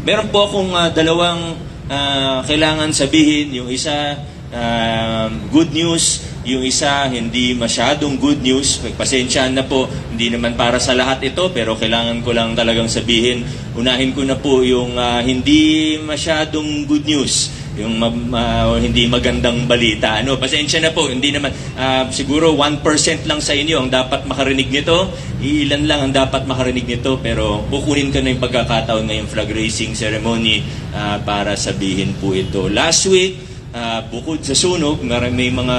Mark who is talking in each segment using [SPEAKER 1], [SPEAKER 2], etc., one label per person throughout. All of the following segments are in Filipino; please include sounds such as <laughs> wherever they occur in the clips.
[SPEAKER 1] Meron po akong ah, dalawang ah, kailangan sabihin. Yung isa, ah, good news. Yung isa, hindi masyadong good news. Pasensyahan na po, hindi naman para sa lahat ito, pero kailangan ko lang talagang sabihin. Unahin ko na po yung ah, hindi masyadong good news yung ma- ma- hindi magandang balita. Ano, pasensya na po, hindi naman ah, siguro 1% lang sa inyo ang dapat makarinig nito. Ilan lang ang dapat makarinig nito pero kukunin ko na yung pagkakataon ngayong flag raising ceremony ah, para sabihin po ito. Last week, ah, bukod sa sunog, mar- may mga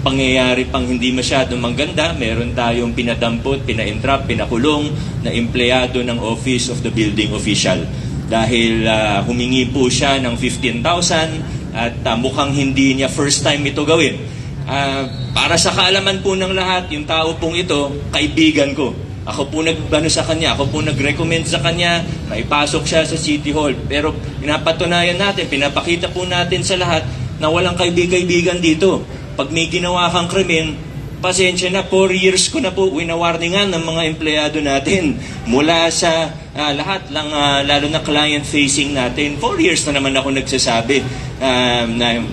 [SPEAKER 1] pangyayari pang hindi masyadong maganda. Meron tayong pinadampot, pina-entrap, pinakulong na empleyado ng Office of the Building Official dahil ah, humingi po siya ng 15,000 at ah, mukhang hindi niya first time ito gawin. Ah, para sa kaalaman po ng lahat, yung tao pong ito, kaibigan ko. Ako po nag-ano sa kanya, ako po nag-recommend sa kanya, maipasok siya sa City Hall. Pero pinapatunayan natin, pinapakita po natin sa lahat na walang kaibig-kaibigan dito. Pag may ginawa kang krimen, pasensya na, 4 years ko na po winawarningan ng mga empleyado natin mula sa ah, lahat lang, ah, lalo na client-facing natin. 4 years na naman ako nagsasabi ah, na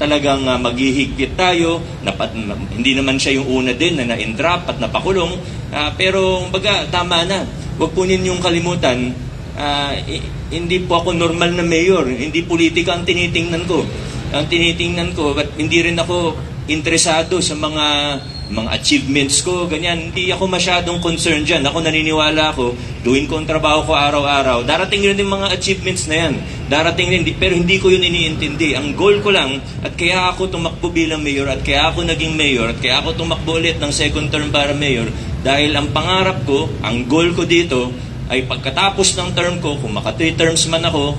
[SPEAKER 1] talagang uh, maghihigpit tayo. Napat, hindi naman siya yung una din na na-entrap at napakulong. Ah, pero, baga, tama na. Huwag po ninyong kalimutan, i- hindi po ako normal na mayor. Hindi politika ang tinitingnan ko. Ang tinitingnan ko, but hindi rin ako interesado sa mga mga achievements ko, ganyan. Hindi ako masyadong concerned dyan. Ako naniniwala ako, doing ko ang trabaho ko araw-araw. Darating rin yung mga achievements na yan. Darating rin, pero hindi ko yun iniintindi. Ang goal ko lang, at kaya ako tumakbo bilang mayor, at kaya ako naging mayor, at kaya ako tumakbo ulit ng second term para mayor, dahil ang pangarap ko, ang goal ko dito, ay pagkatapos ng term ko, kung maka terms man ako,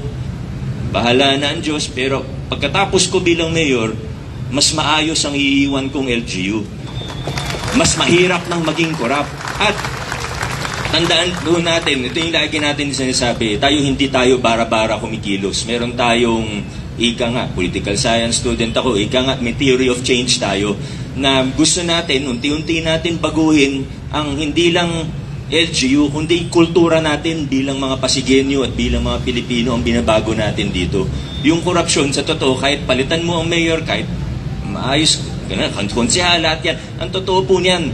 [SPEAKER 1] bahala na ang Diyos, pero pagkatapos ko bilang mayor, mas maayos ang iiwan kong LGU. Mas mahirap nang maging korap. At tandaan po natin, ito yung lagi natin sinasabi, tayo hindi tayo bara-bara kumikilos. Meron tayong, ika nga, political science student ako, ika nga, may theory of change tayo, na gusto natin, unti-unti natin baguhin ang hindi lang LGU, kundi kultura natin bilang mga Pasigenyo at bilang mga Pilipino ang binabago natin dito. Yung korupsyon, sa totoo, kahit palitan mo ang mayor, kahit maayos, ganun, konsehal, lahat yan. Ang totoo po niyan,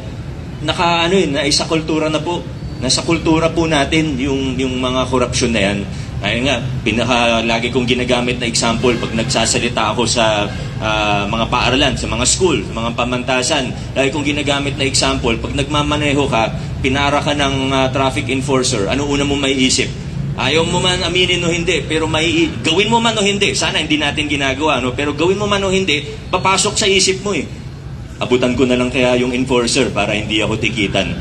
[SPEAKER 1] naka, ano yun, naisa kultura na po. Nasa kultura po natin yung, yung mga korupsyon na yan. Ayun nga, pinaka, lagi kong ginagamit na example pag nagsasalita ako sa ah, mga paaralan, sa mga school, sa mga pamantasan. Lagi kong ginagamit na example, pag nagmamaneho ka, pinara ka ng ah, traffic enforcer, ano una mo may isip? Ayaw mo man aminin o hindi, pero may gawin mo man o hindi. Sana hindi natin ginagawa, no? Pero gawin mo man o hindi, papasok sa isip mo eh. Abutan ko na lang kaya yung enforcer para hindi ako tikitan.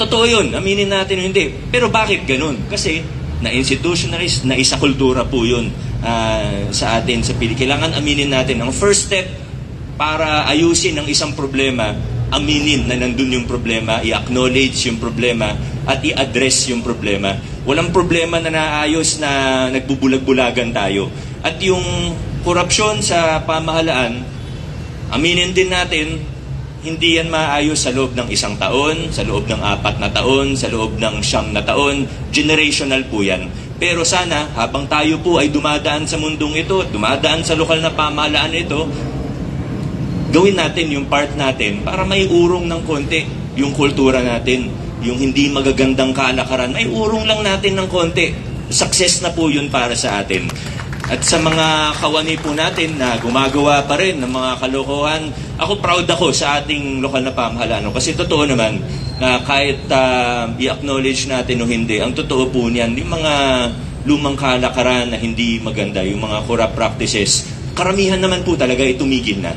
[SPEAKER 1] Totoo yun, aminin natin o hindi. Pero bakit ganun? Kasi na-institutionalize, na isa kultura po yun ah, sa atin sa Pilipinas. Kailangan aminin natin. Ang first step para ayusin ang isang problema, aminin na nandun yung problema, i-acknowledge yung problema, at i-address yung problema. Walang problema na naayos na nagbubulag-bulagan tayo. At yung korupsyon sa pamahalaan, aminin din natin, hindi yan maayos sa loob ng isang taon, sa loob ng apat na taon, sa loob ng siyam na taon. Generational po yan. Pero sana, habang tayo po ay dumadaan sa mundong ito, dumadaan sa lokal na pamahalaan ito, gawin natin yung part natin para may urong ng konti yung kultura natin. Yung hindi magagandang kalakaran, may urong lang natin ng konti. Success na po yun para sa atin. At sa mga kawani po natin na gumagawa pa rin ng mga kalokohan, ako proud ako sa ating lokal na pamahalaan. No? Kasi totoo naman, na kahit ah, i-acknowledge natin o hindi, ang totoo po niyan, yung mga lumang kalakaran na hindi maganda, yung mga corrupt practices, karamihan naman po talaga itumigil na.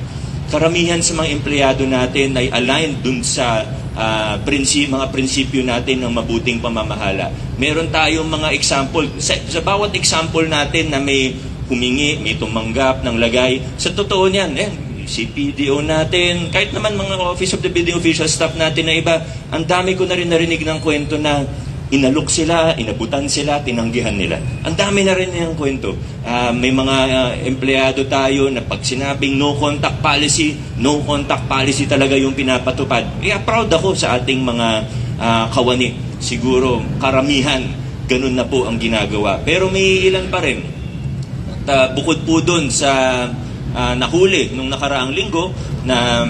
[SPEAKER 1] Karamihan sa mga empleyado natin ay aligned dun sa ah, prinsi, mga prinsipyo natin ng mabuting pamamahala. Meron tayong mga example. Sa, sa bawat example natin na may humingi, may tumanggap ng lagay, sa totoo niyan, eh, CPDO natin, kahit naman mga Office of the Building Official staff natin na iba, ang dami ko na rin narinig ng kwento na inalok sila, inabutan sila, tinanggihan nila. Ang dami na rin yung kwento. Ah, may mga ah, empleyado tayo na pag sinabing no contact policy, no contact policy talaga yung pinapatupad. Kaya proud ako sa ating mga ah, kawani. Siguro karamihan, ganun na po ang ginagawa. Pero may ilan pa rin. At ah, bukod po doon sa ah, nahuli nung nakaraang linggo na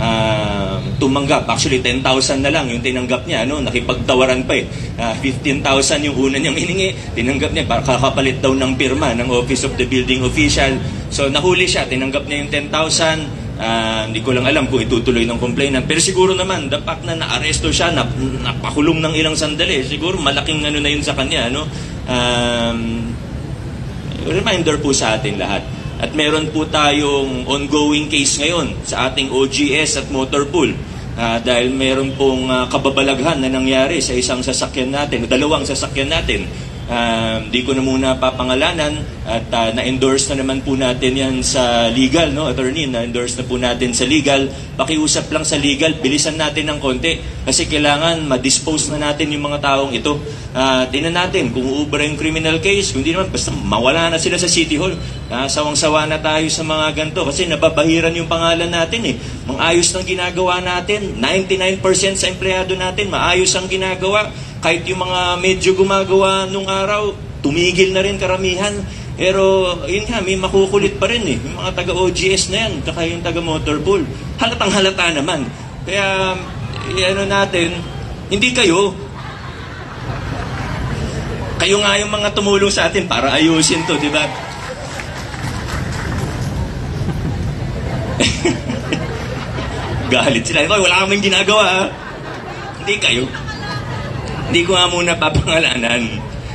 [SPEAKER 1] ah, tumanggap. Actually, 10,000 na lang yung tinanggap niya. Ano? Nakipagtawaran pa eh. Ah, 15,000 yung una niyang hiningi. Tinanggap niya para kakapalit daw ng pirma ng Office of the Building Official. So nahuli siya. Tinanggap niya yung 10,000. Ah, hindi ko lang alam kung itutuloy ng complainant. Pero siguro naman, the fact na naaresto siya, nap, napakulong ng ilang sandali, siguro malaking ano na yun sa kanya. Ano? Um, reminder po sa atin lahat. At meron po tayong ongoing case ngayon sa ating OGS at motor pool. Ah, dahil meron pong ah, kababalaghan na nangyari sa isang sasakyan natin, dalawang sasakyan natin. Ah, Di ko na muna papangalanan at ah, na-endorse na naman po natin yan sa legal, no? Attorney, na-endorse na po natin sa legal. Pakiusap lang sa legal, bilisan natin ng konti kasi kailangan ma-dispose na natin yung mga taong ito. Ah, tingnan natin kung uubra yung criminal case, kung hindi naman, basta mawala na sila sa City Hall. Ah, sawang-sawa na tayo sa mga ganito kasi nababahiran yung pangalan natin eh. Mang ayos ng ginagawa natin, 99% sa empleyado natin, maayos ang ginagawa. Kahit yung mga medyo gumagawa nung araw, tumigil na rin karamihan. Pero yun nga, may makukulit pa rin eh. Yung mga taga-OGS na yan, tsaka yung taga-motorpool. Halatang halata naman. Kaya, eh, ano natin, hindi kayo, kayo nga yung mga tumulong sa atin para ayusin to, di ba? <laughs> Galit sila. Wala kaming ginagawa. ha? Hindi kayo. Hindi ko nga muna papangalanan.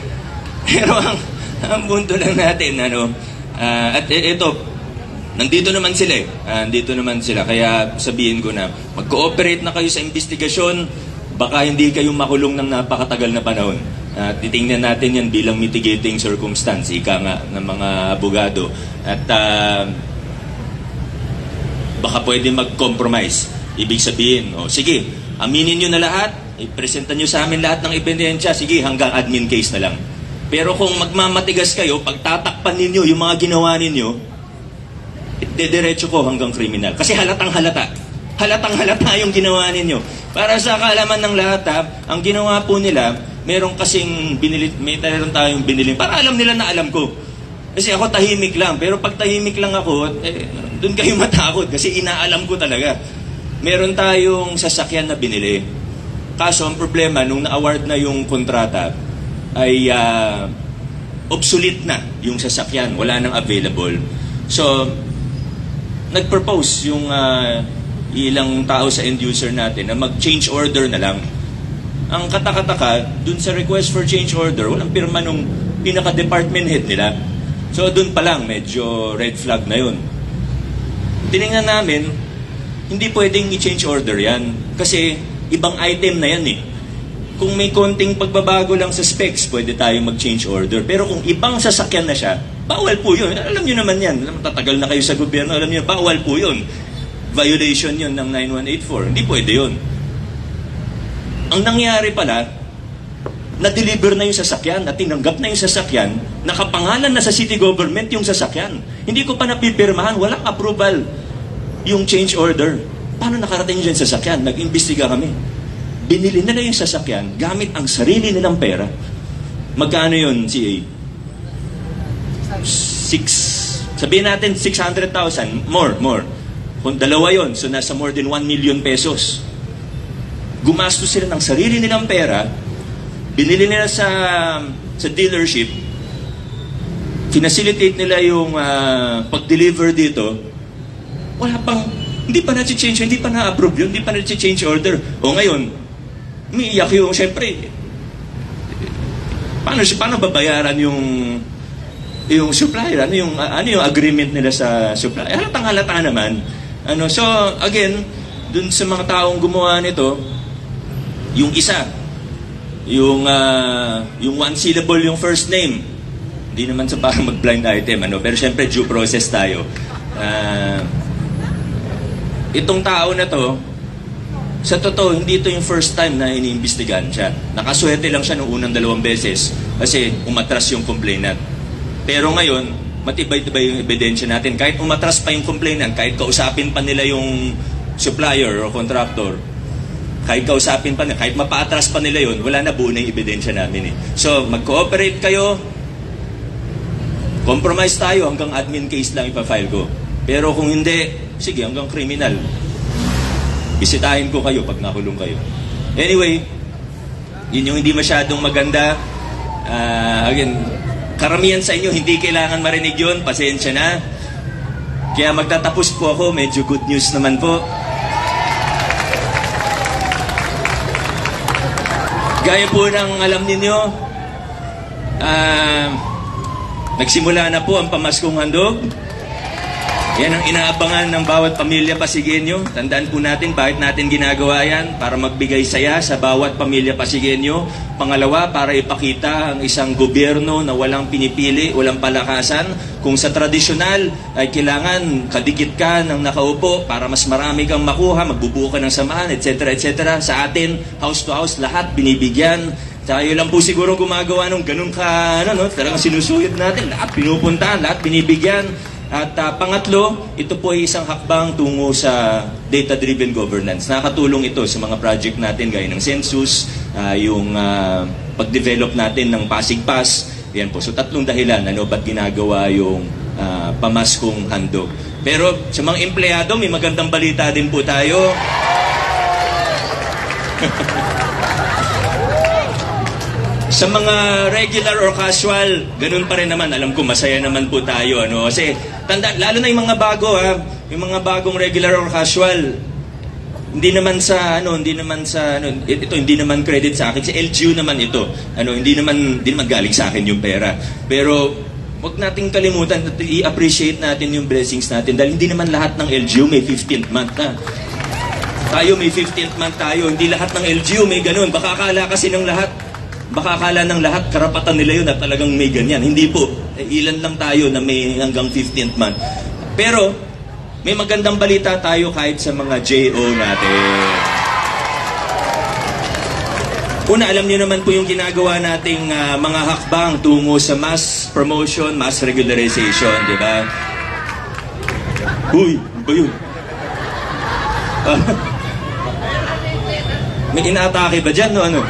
[SPEAKER 1] <laughs> Pero ang, ang punto lang natin, ano, ah, at ito, nandito naman sila eh. Ah, nandito naman sila. Kaya sabihin ko na, mag-cooperate na kayo sa investigasyon, baka hindi kayo makulong ng napakatagal na panahon. At titingnan natin yan bilang mitigating circumstance, ika nga ng mga abogado. At ah, baka pwede mag-compromise. Ibig sabihin, oh, sige, aminin nyo na lahat, ipresenta nyo sa amin lahat ng ebidensya, sige, hanggang admin case na lang. Pero kung magmamatigas kayo, pagtatakpan ninyo yung mga ginawa ninyo, dediretso ko hanggang kriminal. Kasi halatang halata. Halatang halata <laughs> yung ginawa ninyo. Para sa kaalaman ng lahat, ha, ang ginawa po nila, meron kasing binili, may meron tayong binili. Para alam nila na alam ko. Kasi ako tahimik lang. Pero pag tahimik lang ako, eh, doon kayo <laughs> matakot. Kasi inaalam ko talaga. Meron tayong sasakyan na binili. Kaso ang problema, nung na-award na yung kontrata, ay ah, obsolete na yung sasakyan. Wala nang available. So, nag-propose yung ah, ilang tao sa end user natin na mag-change order na lang. Ang katakataka, dun sa request for change order, walang pirma nung pinaka-department head nila. So, dun pa lang, medyo red flag na yun. Tinignan namin, hindi pwedeng i-change order yan. Kasi, ibang item na yan eh. Kung may konting pagbabago lang sa specs, pwede tayo mag-change order. Pero kung ibang sasakyan na siya, bawal po yun. Alam nyo naman yan. Tatagal na kayo sa gobyerno, alam nyo, bawal po yun. Violation yun ng 9184. Hindi pwede yun. Ang nangyari pala, na-deliver na yung sasakyan at tinanggap na yung sasakyan, nakapangalan na sa city government yung sasakyan. Hindi ko pa napipirmahan, walang approval yung change order. Paano nakarating dyan sa sasakyan? Nag-imbestiga kami. Binili nila yung sasakyan gamit ang sarili nilang pera. Magkano yun, CA? Six. Sabihin natin 600,000. More, more. Kung dalawa yon so nasa more than 1 million pesos. Gumastos sila ng sarili nilang pera, binili nila sa sa dealership, finacilitate nila yung ah, pag-deliver dito, wala pang, hindi pa na-change, hindi pa na-approve yun, hindi pa na-change order. O ngayon, umiiyak yung, syempre, paano, paano babayaran yung yung supplier, ano yung, ano yung agreement nila sa supplier? Halatang halata naman. Ano, so, again, dun sa mga taong gumawa nito, yung isa, yung ah, yung one syllable yung first name. Hindi naman sa parang mag-blind item, ano, pero syempre due process tayo. Ah, itong tao na to, sa totoo, hindi ito yung first time na iniimbestigahan siya. Nakaswerte lang siya noong unang dalawang beses kasi umatras yung complainant. Pero ngayon, matibay-tibay yung ebidensya natin. Kahit umatras pa yung complainant, kahit kausapin pa nila yung supplier o contractor, kahit kausapin pa nila, kahit mapaatras pa nila yon, wala na buo na yung ebidensya namin eh. So, mag-cooperate kayo, compromise tayo hanggang admin case lang ipafile ko. Pero kung hindi, sige, hanggang criminal. Bisitahin ko kayo pag nakulong kayo. Anyway, yun yung hindi masyadong maganda. Ah, again, karamihan sa inyo hindi kailangan marinig yun. Pasensya na. Kaya magtatapos po ako, medyo good news naman po. Gaya po ng alam ninyo, ah, nagsimula na po ang pamaskong handog. Yan ang inaabangan ng bawat pamilya Pasigenyo. Tandaan po natin bakit natin ginagawa yan para magbigay saya sa bawat pamilya Pasigenyo. Pangalawa, para ipakita ang isang gobyerno na walang pinipili, walang palakasan. Kung sa tradisyonal ay kailangan kadikit ka ng nakaupo para mas marami kang makuha, magbubuo ka ng samahan, etc. etc. Sa atin, house to house, lahat binibigyan. Tayo lang po siguro gumagawa ng ganun ka, ano, no? Talagang sinusuyod natin, lahat pinupuntahan, lahat binibigyan. At ah, pangatlo, ito po ay isang hakbang tungo sa data-driven governance. Nakatulong ito sa mga project natin gaya ng census, ah, yung ah, pag-develop natin ng Pasig Pass. Yan po. So tatlong dahilan ano ba't ginagawa yung ah, pamaskong handog. Pero sa mga empleyado, may magandang balita din po tayo. <laughs> Sa mga regular or casual, ganun pa rin naman. Alam ko, masaya naman po tayo. Ano? Kasi, tanda, lalo na yung mga bago, ha? Yung mga bagong regular or casual, hindi naman sa ano hindi naman sa ano ito hindi naman credit sa akin si LGU naman ito ano hindi naman hindi naman galing sa akin yung pera pero wag nating kalimutan at i-appreciate natin yung blessings natin dahil hindi naman lahat ng LGU may 15th month na tayo may 15th month tayo hindi lahat ng LGU may ganun baka akala kasi ng lahat baka akala ng lahat karapatan nila yun na talagang may ganyan hindi po Eh, ilan lang tayo na may hanggang 15th month pero may magandang balita tayo kahit sa mga JO natin. Una, alam niyo naman po yung ginagawa nating ah, mga hakbang tungo sa mass promotion, mass regularization, di ba? Uy, ano ba yun? Ah, <laughs> may inaatake ba dyan, no ano?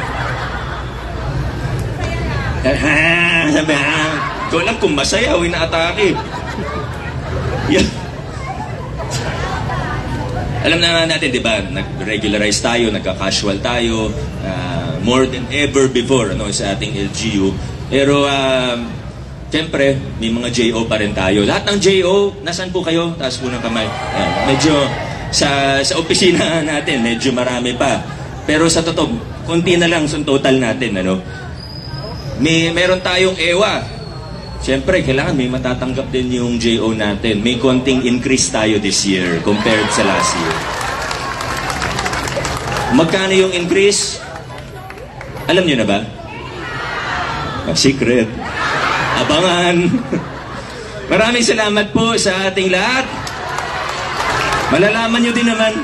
[SPEAKER 1] Sabi, ah, ko alam kung masaya o inaatake. Yeah. Alam na natin, di ba, nag-regularize tayo, nagka-casual tayo, ah, more than ever before ano, sa ating LGU. Pero, um, siyempre, may mga JO pa rin tayo. Lahat ng JO, nasan po kayo? Taas po ng kamay. Ayan, medyo, sa, sa opisina <laughs> natin, medyo marami pa. Pero sa totoo, konti na lang sa total natin. Ano? May, meron tayong EWA, Siyempre, kailangan may matatanggap din yung JO natin. May konting increase tayo this year compared sa last year. Magkano yung increase? Alam nyo na ba? Ah, secret. Abangan. <laughs> Maraming salamat po sa ating lahat. Malalaman nyo din naman.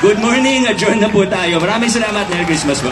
[SPEAKER 1] Good morning. Adjourn na po tayo. Maraming salamat. Merry Christmas po.